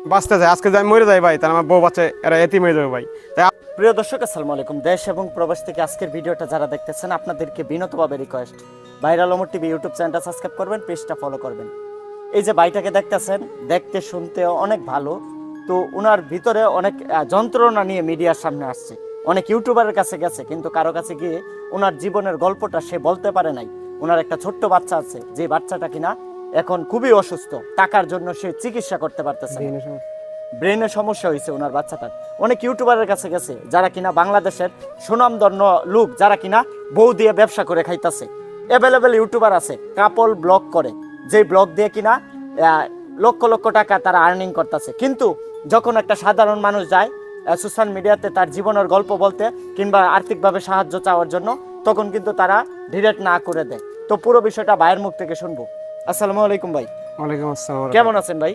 বাঁচতে যায় আজকে আমি মরে যাই ভাই, তাহলে আমার বউ বাচ্চা, এরা এতি মরে যাবে ভাই। প্রিয় দর্শক, আসসালামু আলাইকুম। দেশ এবং প্রবাস থেকে আজকের ভিডিওটা যারা দেখতেছেন, আপনাদেরকে বিনতভাবে request viral Amar TV YouTube চ্যানেলটা সাবস্ক্রাইব করবেন পেজটা ফলো করবেন। এই যে ভাইটাকে দেখতেছেন, দেখতে শুনতে অনেক ভালো। তো ওনার ভিতরে অনেক যন্ত্রণা নিয়ে মিডিয়ার সামনে আসছে। অনেক ইউটিউবারের কাছে গেছে, কিন্তু কারও কাছে গিয়ে ওনার জীবনের গল্পটা সে বলতে পারে নাই। ওনার একটা ছোট্ট বাচ্চা আছে, যে বাচ্চাটা কিনা এখন খুবই অসুস্থ। টাকার জন্য সে চিকিৎসা করতে পারতেছে না। ব্রেনের সমস্যা। হয়েছে ওনার বাচ্চাটার। অনেক ইউটিউবারের কাছে গেছে যারা কিনা বাংলাদেশের সুনামধন্য লোক যারা কিনা বউ দিয়ে ব্যবসা করে খাইতাছে। অ্যাভেলেবেল ইউটিউবার আছে কাপল ব্লগ করে। যে ব্লগ দিয়ে কিনা লক্ষ লক্ষ টাকা তারা আর্নিং করতেছে। কিন্তু যখন একটা সাধারণ মানুষ যায় সোশ্যাল মিডিয়াতে তার জীবনের গল্প বলতে কিংবা আর্থিকভাবে সাহায্য চাওয়ার জন্য তখন কিন্তু তারা ডিরেক্ট না করে দেয়। তো পুরো বিষয়টা ভাইয়ের মুখ থেকে শুনব। আসসালামু আলাইকুম ভাই। ওয়ালাইকুম আসসালাম। কেমন আছেন ভাই?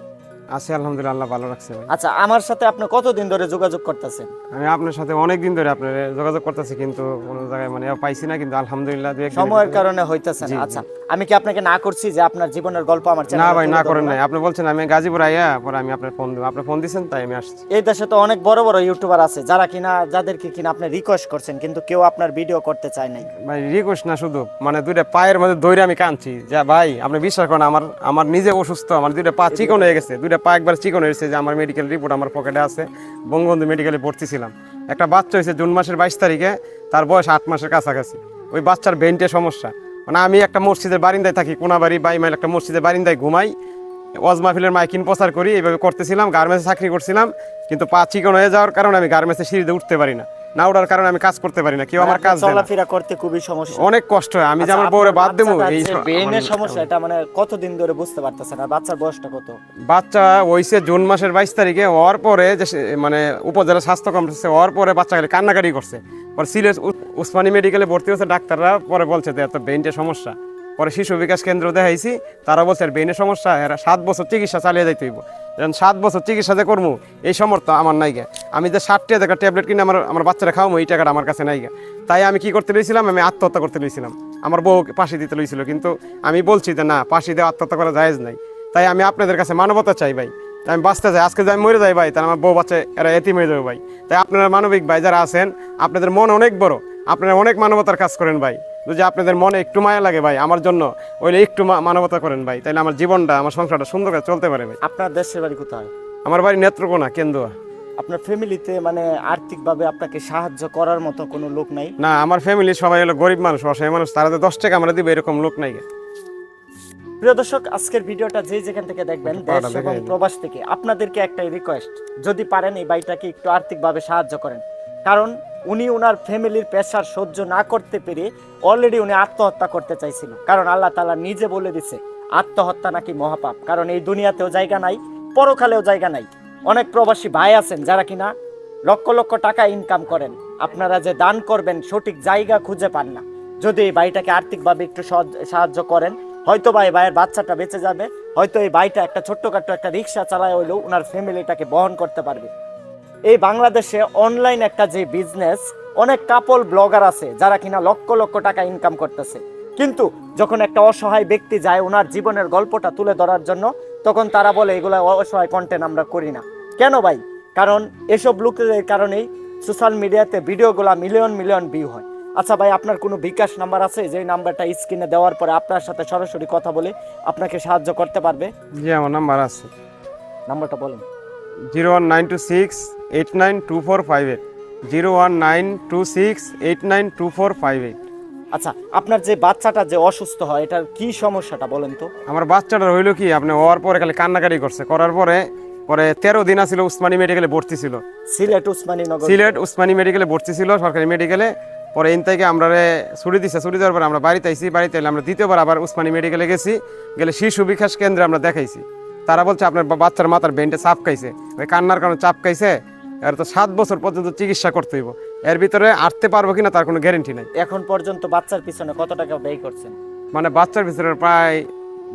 আছি আলহামদুলিল্লাহ আল্লাহ ভালো রাখছে ভাই। আচ্ছা আমার সাথে আপনি কতদিন ধরে যোগাযোগ করতেছেন? আমি আপনার সাথে অনেক দিন ধরে আপনার যোগাযোগ করতেছি কিন্তু কোনো জায়গায় মানে পাইছি না কিন্তু আলহামদুলিল্লাহ দু একদিনের সময়ের কারণে হইতেছে না। আচ্ছা আমি কি আপনাকে না করছি যে আপনার জীবনের গল্প আমার না ভাই না করেন নাই। আপনি বলছেন আমি গাজীপুর আইয়া পরে আমি আপনার ফোন দেবো। আপনি ফোন দিয়েছেন তাই আমি আসছি। এই দেশে তো অনেক বড় বড় ইউটিউবার আছে যারা কিনা যাদেরকে কিনা আপনি রিকোয়েস্ট করছেন কিন্তু কেউ আপনার ভিডিও করতে চায় নাই। ভাই রিকোয়েস্ট না শুধু মানে দুইটা পায়ের মধ্যে দৌড়ে আমি কাঁদছি। যা ভাই আপনি বিশ্বাস করেন আমার আমার নিজে অসুস্থ আমার দুইটা পা চিকন হয়ে গেছে দুইটা পা একবার চিকন হয়েছে যে আমার মেডিকেল রিপোর্ট আমার পকেটে আছে। বঙ্গবন্ধু মেডিকেলে ভর্তি ছিলাম একটা বাচ্চা হয়েছে জুন মাসের বাইশ তারিখে, তার বয়স আট মাসের কাছাকাছি। ওই বাচ্চার বেন্টে সমস্যা। মানে আমি একটা মসজিদের বারিন্দায় থাকি, কোনাবাড়ি, বাইমাইল একটা মসজিদের বারিন্দায় ঘুমাই। ওয়াজ মাহফিলের মাইকিন প্রচার করি, এইভাবে করতেছিলাম, গার্মেন্টসে চাকরি করছিলাম, কিন্তু পা চিকন হয়ে যাওয়ার কারণে আমি গার্মেন্টসে সিঁড়িতে উঠতে পারি না। না ওঠার কারণে আমি কাজ করতে পারি না কেউ আমার কাজ দেয় চলাফেরা করতে খুবই সমস্যা। অনেক কষ্ট হয় আমি যে আচ্ছা, আমার বউরে বাদ দেবো এই ব্রেনের সমস্যা এটা মানে কতদিন ধরে বুঝতে পারতেছেন? আর বাচ্চার বয়সটা কত? বাচ্চা হইছে জুন মাসের বাইশ তারিখে হওয়ার পরে যে মানে উপজেলা স্বাস্থ্য কমপ্লেক্সে হওয়ার পরে বাচ্চা খালি কান্নাকাটি করছে। পরে সিলেট উসমানী মেডিকেলে ভর্তি হচ্ছে ডাক্তাররা পরে বলছে যে এত ব্রেনটের সমস্যা। পরে শিশু বিকাশ কেন্দ্র দেখাইছি, তারা বলছে ব্রেনের সমস্যা, এরা সাত বছর চিকিৎসা চালিয়ে যাইতে হইব। যেন সাত বছর চিকিৎসা যে করব এই সমর্থ আমার নাই গে। আমি যে ষাটটি টাকা ট্যাবলেট কিনে আমার আমার বাচ্চারা খাওয়াবো এই টাকাটা আমার কাছে নাই গে। তাই আমি কি করতে লইছিলাম? আমি আত্মহত্যা করতে লইছিলাম। আমার বউ পাশে দিতে লইছিল, কিন্তু আমি বলছি যে, না পাশে দিয়ে আত্মহত্যা করা জায়েজ নাই। তাই আমি আপনাদের কাছে মানবতা চাই ভাই। তাই আমি বাঁচতে চাই, আজকে যদি আমি মরে যাই ভাই, তাহলে আমার বউ বাচ্চা এরা এতি মরে যাবে ভাই। তাই আপনারা মানবিক ভাই যারা আছেন, আপনাদের মন অনেক বড়, আপনারা অনেক মানবতার কাজ করেন ভাই। যদি আপনাদের মনে একটু মায়া লাগে ভাই আমার জন্য ওইলে একটু মানবতা করেন ভাই তাহলে আমার জীবনটা আমার সংসারটা সুন্দর করে চলতে পারে ভাই। আপনার দেশের বাড়ি কোথায়? আমার বাড়ি নেত্রকোনা কেন্দুয়া। আপনার ফ্যামিলিতে মানে আর্থিকভাবে আপনাকে সাহায্য করার মতো কোনো লোক নাই? না আমার ফ্যামিলি সবাই হলো গরিব মানুষ অসহায় মানুষ তারা তো দশ টাকা আমরা দিবে এরকম লোক নাই। প্রিয় দর্শক আজকের ভিডিওটা যে যেখান থেকে দেখবেন দেশ এবং প্রবাস থেকে আপনাদেরকে একটাই রিকোয়েস্ট যদি পারেন এই বাইটাকে একটু আর্থিকভাবে সাহায্য করেন। কারণ উনি ওনার ফ্যামিলির প্রেশার সহ্য না করতে পেরে অলরেডি উনি আত্মহত্যা করতে চাইছিল। কারণ আল্লাহ তাআলা নিজে বলে দিছে, আত্মহত্যা নাকি মহাপাপ। কারণ এই দুনিয়াতেও জায়গা নাই, পরকালেও জায়গা নাই। অনেক প্রবাসী ভাই আছেন যারা কিনা লক্ষ লক্ষ টাকা ইনকাম করেন। আপনারা যে দান করবেন, সঠিক জায়গা খুঁজে পান না। যদি এই ভাইটাকে আর্থিকভাবে একটু সাহায্য করেন, হয়তো বা এই ভাইয়ের বাচ্চাটা বেঁচে যাবে, হয়তো এই ভাইটা একটা ছোট্টখাট্ট একটা রিক্সা চালায় হইলেও ওনার ফ্যামিলিটাকে বহন করতে পারবে। এই বাংলাদেশে অনলাইন একটা যে বিজনেস অনেক কাপল ব্লগার আছে যারা কিনা লক্ষ লক্ষ টাকা ইনকাম করতেছে। কিন্তু যখন একটা অসহায় ব্যক্তি যায় ওনার জীবনের গল্পটা তুলে ধরার জন্য তখন তারা বলে এগুলো অসহায় কন্টেন্ট আমরা করি না। কেন ভাই? কারণ এসব লোকের কারণেই সোশ্যাল মিডিয়াতে ভিডিওগুলো মিলিয়ন মিলিয়ন ভিউ হয়। আচ্ছা ভাই আপনার কোনো বিকাশ নাম্বার আছে? যে নাম্বারটা স্ক্রিনে দেওয়ার পরে আপনার সাথে সরাসরি কথা বলে আপনাকে সাহায্য করতে পারবে? জি আমার নাম্বার আছে। নাম্বারটা বলেন। Zero one nine two six eight nine two four five eight zero one nine two six eight nine two four five eight আচ্ছা আপনার যে বাচ্চাটা যে অসুস্থ হয় এটার কি সমস্যাটা বলেন তো? আমার বাচ্চাটা হইল কি আপনি হওয়ার পরে খালি কান্নাকাটি করছে। করার পরে পরে তেরো দিন আসছিল উসমানী মেডিকেলে ভর্তি ছিল। সিলেট উসমানী নগর। সিলেট উসমানী মেডিকেলে ভর্তি ছিল সরকারি মেডিকেলে। পরে এন থেকে আমরা ছুটি দিচ্ছে ছুটি দেওয়ার পরে আমরা বাড়িতে আইছি বাড়িতে এলে আমরা দ্বিতীয়বার আবার উসমানী মেডিকেলে গেছি। গেলে শিশু বিকাশ কেন্দ্রে আমরা দেখাইছি। তারা বলছে আপনার বাচ্চার মাথার বেন্টে চাপ খাইছে। ওই কান্নার কারণে চাপ খাইছে। এর তো সাত বছর পর্যন্ত চিকিৎসা করতে হইব। এর ভিতরে আটতে পারব কিনা তার কোনো গ্যারেন্টি নাই। এখন পর্যন্ত বাচ্চার পিছনে কত টাকা ব্যয় করছেন? মানে বাচ্চার ভিতরে প্রায়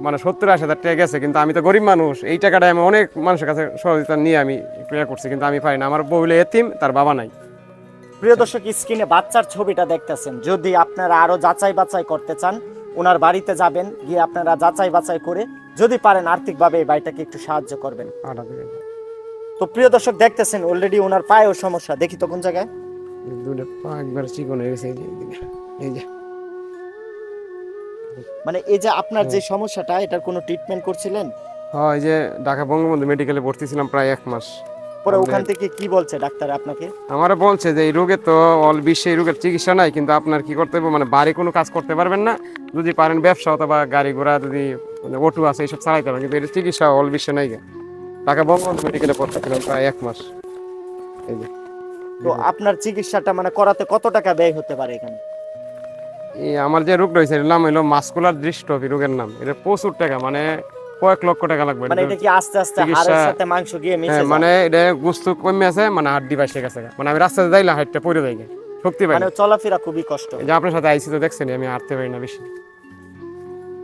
মানে সত্তর আশি হাজার টাকা গেছে কিন্তু আমি তো গরিব মানুষ। এই টাকাটা আমি অনেক মানুষের কাছে সহযোগিতা নিয়ে আমি ক্রিয়া করছি কিন্তু আমি পাই না। আমার বউ হলো এতিম তার বাবা নাই। প্রিয় দর্শক স্ক্রিনে বাচ্চার ছবিটা দেখতেছেন। যদি আপনারা আরও যাচাই বাছাই করতে চান ওনার বাড়িতে যাবেন গিয়ে আপনারা যাচাই বাছাই করে যদি পারেন আর্থিকভাবে এই বাড়িটাকে একটু সাহায্য করবেন। তো প্রিয় দর্শক দেখতেছেন অলরেডি ওনার পায়েও সমস্যা। দেখি তো কোন জায়গায়। দুটো পা একবার চিকন হয়ে গেছে এই যে মানে এই যে আপনার যে সমস্যাটা এটার কোনো ট্রিটমেন্ট করছিলেন? হয় এই যে ঢাকা বঙ্গবন্ধু মেডিকেলে ভর্তি ছিলাম প্রায় এক মাস। পরে ওখান থেকে কি বলছে ডাক্তার আপনাকে? আমারও বলছে যে এই রোগে তো অল বিশ্বে এই রোগের চিকিৎসা নাই কিন্তু আপনার কি করতে হবে? মানে বাড়ি কোনো কাজ করতে পারবেন না। যদি পারেন ব্যবসা অথবা গাড়ি ঘোড়া যদি মানে অটো আছে এইসব চালাইতে পারেন কিন্তু এর চিকিৎসা অল বিশ্বে নাই। ঢাকা বঙ্গবন্ধু মেডিকেলে ভর্তি ছিলাম প্রায় এক মাস। এই যে। তো আপনার চিকিৎসাটা মানে করাতে কত টাকা ব্যয় হতে পারে এখানে? এই আমার যে রোগ রয়েছে এর নাম হলো মাস্কুলার দৃষ্টপি রোগের নাম। এটা প্রচুর টাকা মানে কয়েক লক্ষ টাকা লাগবে। মানে এটা- কি আস্তে আস্তে হাড়ের সাথে মাংস গিয়ে মিশে হ্যাঁ যায়? মানে এটা গুস্তু কমে আছে মানে হাড্ডি বাইসে গেছে মানে আমি রাস্তাতে যাইলে হাইটটা পড়ে যাই শক্তি পাই মানে চলাফেরা খুবই কষ্ট। যে আপনার সাথে আইসি তো দেখছেন আমি হাঁটতে পারি না বেশি।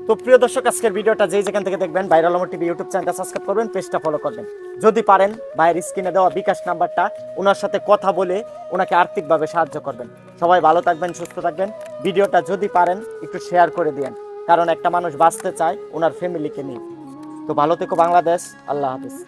তো প্রিয় দর্শক আজকের ভিডিওটা যেই যেখান থেকে দেখবেন ভাইরাল আমার টিভি ইউটিউব চ্যানেলটা সাবস্ক্রাইব করবেন পেজটা ফলো করবেন। যদি পারেন ভাইয়ের স্ক্রিনে দেওয়া বিকাশ নাম্বারটা ওনার সাথে কথা বলে ওনাকে আর্থিকভাবে সাহায্য করবেন। সবাই ভালো থাকবেন সুস্থ থাকবেন। ভিডিওটা যদি পারেন একটু শেয়ার করে দিয়েন। কারণ একটা মানুষ বাঁচতে চায় ওনার ফ্যামিলিকে নিয়ে। তো ভালো থেকো বাংলাদেশ আল্লাহ হাফিজ।